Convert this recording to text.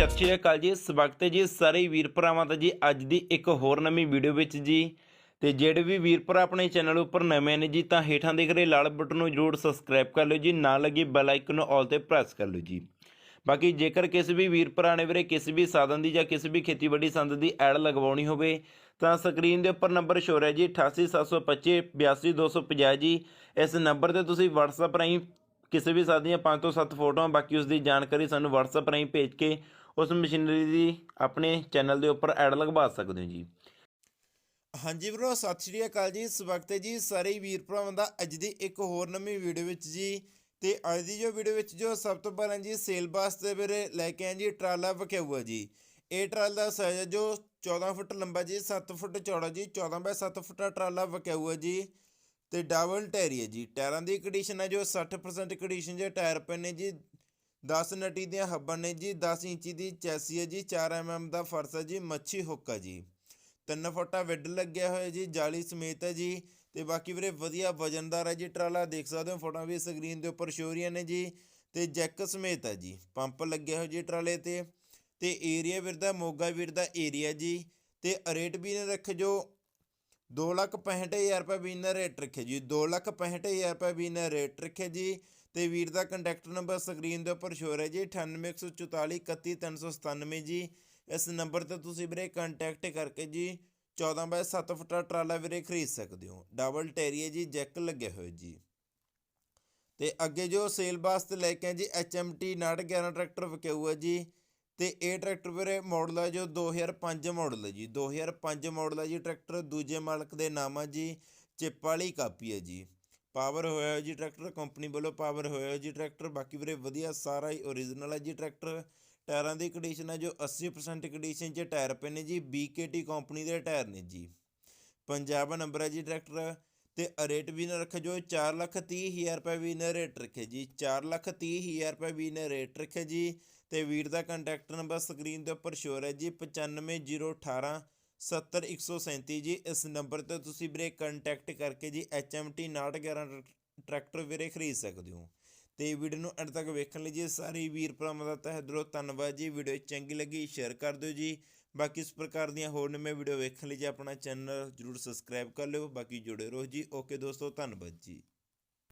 ਸਤਿ ਸ਼੍ਰੀ ਅਕਾਲ ਜੀ। ਸਵਾਗਤ ਹੈ ਜੀ ਸਾਰੇ ਵੀਰ ਭਰਾਵਾਂ ਦਾ ਜੀ। ਅੱਜ ਦੀ ਇੱਕ ਹੋਰ ਨਵੀਂ ਵੀਡੀਓ ਵਿੱਚ ਜੀ। ਤੇ ਜਿਹੜੇ ਵੀ ਵੀਰ ਭਰਾ ਆਪਣੇ ਚੈਨਲ ਉੱਪਰ ਨਵੇਂ ਨੇ ਜੀ, ਤਾਂ ਹੇਠਾਂ ਦਿਖ ਰਹੇ ਲਾਲ ਬਟਨ ਨੂੰ ਜਰੂਰ ਸਬਸਕ੍ਰਾਈਬ ਕਰ ਲਿਓ ਜੀ। ਨਾਲ ਲੱਗੀ ਬੈਲ ਆਈਕਨ ਨੂੰ ਆਲ ਤੇ ਪ੍ਰੈਸ ਕਰ ਲਿਓ ਜੀ। ਬਾਕੀ ਜੇਕਰ ਕਿਸੇ ਵੀ ਵੀਰ ਭਰਾ ਨੇ ਵੀਰੇ ਕਿਸੇ ਵੀ ਸਾਧਨ ਦੀ ਜਾਂ ਕਿਸੇ ਵੀ ਖੇਤੀਬਾੜੀ ਸੰਦ ਦੀ ਐਡ ਲਗਵਾਉਣੀ ਹੋਵੇ, ਤਾਂ ਸਕਰੀਨ ਦੇ ਉੱਪਰ ਨੰਬਰ ਸ਼ੋਰ ਹੈ ਜੀ। 88725 82250 ਜੀ। ਇਸ ਨੰਬਰ ਤੇ ਤੁਸੀਂ WhatsApp ਰਾਹੀਂ ਕਿਸੇ ਵੀ ਸਾਥ ਦੀਆਂ 5 ਤੋਂ 7 ਫੋਟੋਆਂ, ਬਾਕੀ ਉਸ ਦੀ ਜਾਣਕਾਰੀ ਸਾਨੂੰ WhatsApp ਰਾਹੀਂ ਭੇਜ ਕੇ ਉਸ ਮਸ਼ੀਨਰੀ ਦੀ ਆਪਣੇ ਚੈਨਲ ਦੇ ਉੱਪਰ ਐਡ ਲਗਵਾ ਸਕਦੇ ਹੋ ਜੀ। ਹਾਂਜੀ ਵੀਰੋ, ਸਤਿ ਸ਼੍ਰੀ ਅਕਾਲ ਜੀ। ਸਵਾਗਤ ਹੈ ਜੀ, ਸਾਰੇ ਵੀਰ ਭਰਾਵਾਂ ਦਾ ਅੱਜ ਦੀ ਇੱਕ ਹੋਰ ਨਵੀਂ ਵੀਡੀਓ ਵਿੱਚ ਜੀ। ਤੇ ਅੱਜ ਦੀ ਜੋ ਵੀਡੀਓ ਵਿੱਚ ਜੋ ਸਭ ਤੋਂ ਪਹਿਲਾਂ ਜੀ, ਸੇਲ ਦੇ ਵੀਰੇ ਲੈ ਕੇ ਆਏ ਜੀ, ਟਰਾਲਾ ਵਿਖਾਊਆ ਜੀ। ਇਹ ਟਰਾਲਾ ਦਾ ਸਾਈਜ਼ ਹੈ ਜੋ 14 ਫੁੱਟ ਲੰਬਾ ਜੀ 7 ਫੁੱਟ ਚੌੜਾ ਜੀ 14 ਬਾਈ 7 ਫੁੱਟ ਟਰਾਲਾ ਵਿਖਾਊਆ ਜੀ। ਤੇ ਡਬਲ ਟਾਇਰੀ ਹੈ ਜੀ। ਟਾਇਰਾਂ ਦੀ ਕੰਡੀਸ਼ਨ ਹੈ ਜੋ 60% ਕੰਡੀਸ਼ਨ ਜੇ ਟਾਇਰ ਪਏ ਨੇ ਜੀ। 10 ਨਟੀ ਦੀਆਂ ਹੱਬਾਂ ਨੇ ਜੀ। 10 ਇੰਚੀ ਦੀ ਚੈਸੀ ਹੈ ਜੀ। 4 ਐਮਐਮ ਦਾ ਫਰਸ਼ ਹੈ ਜੀ। ਮੱਛੀ ਹੁੱਕ ਹੈ ਜੀ। ਤਿੰਨ ਫੁੱਟਾ ਵਿੱਡ ਲੱਗਿਆ ਹੋਇਆ ਜੀ। ਜਾਲੀ ਸਮੇਤ ਹੈ ਜੀ। ਤੇ ਬਾਕੀ ਵੀਰੇ ਵਧੀਆ ਵਜਨਦਾਰ ਹੈ ਜੀ। ਟਰਾਲਾ ਦੇਖ ਸਕਦੇ ਹੋ। ਫੋਟੋਆਂ ਵੀ ਸਕਰੀਨ ਦੇ ਉੱਪਰ ਸ਼ੋ ਨੇ ਜੀ। ਤੇ ਜੈਕ ਸਮੇਤ ਹੈ ਜੀ। ਪੰਪ ਲੱਗਿਆ ਹੋਇਆ ਜੀ ਟਰਾਲੇ ਤੇ। ਤੇ ਏਰੀਆ ਵੀਰ ਦਾ ਮੋਗਾ ਵੀਰ ਦਾ ਏਰੀਆ ਜੀ। ਤੇ ਰੇਟ ਵੀ ਨੇ ਰੱਖ ਜੋ 265000 ਰੁਪਏ ਵੀਨਰ ਰੇਟ ਰੱਖਿਆ ਜੀ। 265000 ਰੁਪਏ ਵੀਨਰ ਰੇਟ ਰੱਖਿਆ ਜੀ ਤੇ ਵੀਰ ਦਾ ਕੰਟੈਕਟ ਨੰਬਰ ਸਕਰੀਨ ਦੇ ਉੱਪਰ ਸ਼ੋ ਹੈ ਜੀ 9814431397 ਜੀ। ਇਸ ਨੰਬਰ ਤੇ ਤੁਸੀਂ ਵੀਰੇ ਕੰਟੈਕਟ ਕਰਕੇ ਜੀ 14 ਬਾਏ 7 ਫੁੱਟਾ ਟਰਾਲਾ ਵੀਰੇ ਖਰੀਦ ਸਕਦੇ ਹੋ। ਡਬਲ ਟੈਰੀਏ ਜੀ, ਜੈਕ ਲੱਗੇ ਹੋਏ ਜੀ। ਤੇ ਅੱਗੇ ਜੋ ਸੇਲ ਵਾਸਤੇ ਲੈ ਕੇ ਆਏ ਜੀ HMT 911 ਟਰੈਕਟਰ ਵਿਕਿਆ ਜੀ। ਤੇ ਇਹ ਟਰੈਕਟਰ ਵੀਰੇ ਮਾਡਲ ਹੈ ਜੋ 2005 ਮਾਡਲ ਹੈ ਜੀ। 2005 ਮਾਡਲ ਹੈ ਜੀ ਟਰੈਕਟਰ। ਦੂਜੇ ਮਾਲਕ ਦੇ ਨਾਮ ਆ ਜੀ ਚਿੱਪ ਵਾਲੀ ਕਾਪੀ ਹੈ ਜੀ। ਪਾਵਰ ਹੋਇਆ ਜੀ ਟਰੈਕਟਰ ਕੰਪਨੀ ਵੱਲੋਂ ਪਾਵਰ ਹੋਇਆ ਜੀ ਟਰੈਕਟਰ। ਬਾਕੀ ਵੀਰੇ ਵਧੀਆ ਸਾਰਾ ਹੀ ਓਰੀਜਨਲ ਹੈ ਜੀ ਟਰੈਕਟਰ। ਟਾਇਰਾਂ ਦੀ ਕੰਡੀਸ਼ਨ ਹੈ ਜੋ 80% ਕੰਡੀਸ਼ਨ 'ਚ ਟਾਇਰ ਪਏ ਨੇ ਜੀ। BKT ਕੰਪਨੀ ਦੇ ਟਾਇਰ ਨੇ ਜੀ। ਪੰਜਾਬ ਨੰਬਰ ਹੈ ਜੀ ਟਰੈਕਟਰ। ਤੇ ਰੇਟ ਵੀ ਨਾ ਰੱਖਿਆ ਜੋ 4 ਲੱਖ ਤੀਹ ਹਜ਼ਾਰ ਰੁਪਏ ਵੀ ਨੇ ਰੇਟ ਰੱਖੇ ਜੀ। 4 ਲੱਖ ਤੀਹ ਹਜ਼ਾਰ ਰੁਪਏ ਵੀ ਨੇ ਰੇਟ ਰੱਖੇ ਜੀ। ਤੇ ਵੀਰ ਦਾ ਕੰਟੈਕਟ ਨੰਬਰ ਸਕਰੀਨ ਦੇ ਉੱਪਰ ਸ਼ੋ ਹੈ ਜੀ। 95018 70137 ਜੀ। ਇਸ ਨੰਬਰ ਤੇ ਤੁਸੀਂ ਵੀਰੇ ਕੰਟੈਕਟ ਕਰਕੇ ਜੀ HMT 911 ਟਰੈਕਟਰ ਵੀਰੇ ਖਰੀਦ ਸਕਦੇ ਹੋ। ਤੇ ਵੀਡੀਓ ਨੂੰ ਅੰਤ ਤੱਕ ਵੇਖਣ ਲਈ ਜੀ ਸਾਰੇ ਵੀਰ ਭਰਾਵਾਂ ਦਾ ਤਹਿ ਦਿਲੋਂ ਧੰਨਵਾਦ ਜੀ। ਵੀਡੀਓ ਚੰਗੀ ਲੱਗੀ ਸ਼ੇਅਰ ਕਰ ਦਿਓ ਜੀ। ਬਾਕੀ ਇਸ ਪ੍ਰਕਾਰ ਦੀਆਂ ਹੋਰ ਨਵੇਂ ਵੀਡੀਓ ਵੇਖਣ ਲਈ ਜੀ ਆਪਣਾ ਚੈਨਲ ਜਰੂਰ ਸਬਸਕ੍ਰਾਈਬ ਕਰ ਲਿਓ। ਬਾਕੀ ਜੁੜੇ ਰਹੋ ਜੀ। ਓਕੇ ਦੋਸਤੋ, ਧੰਨਵਾਦ ਜੀ।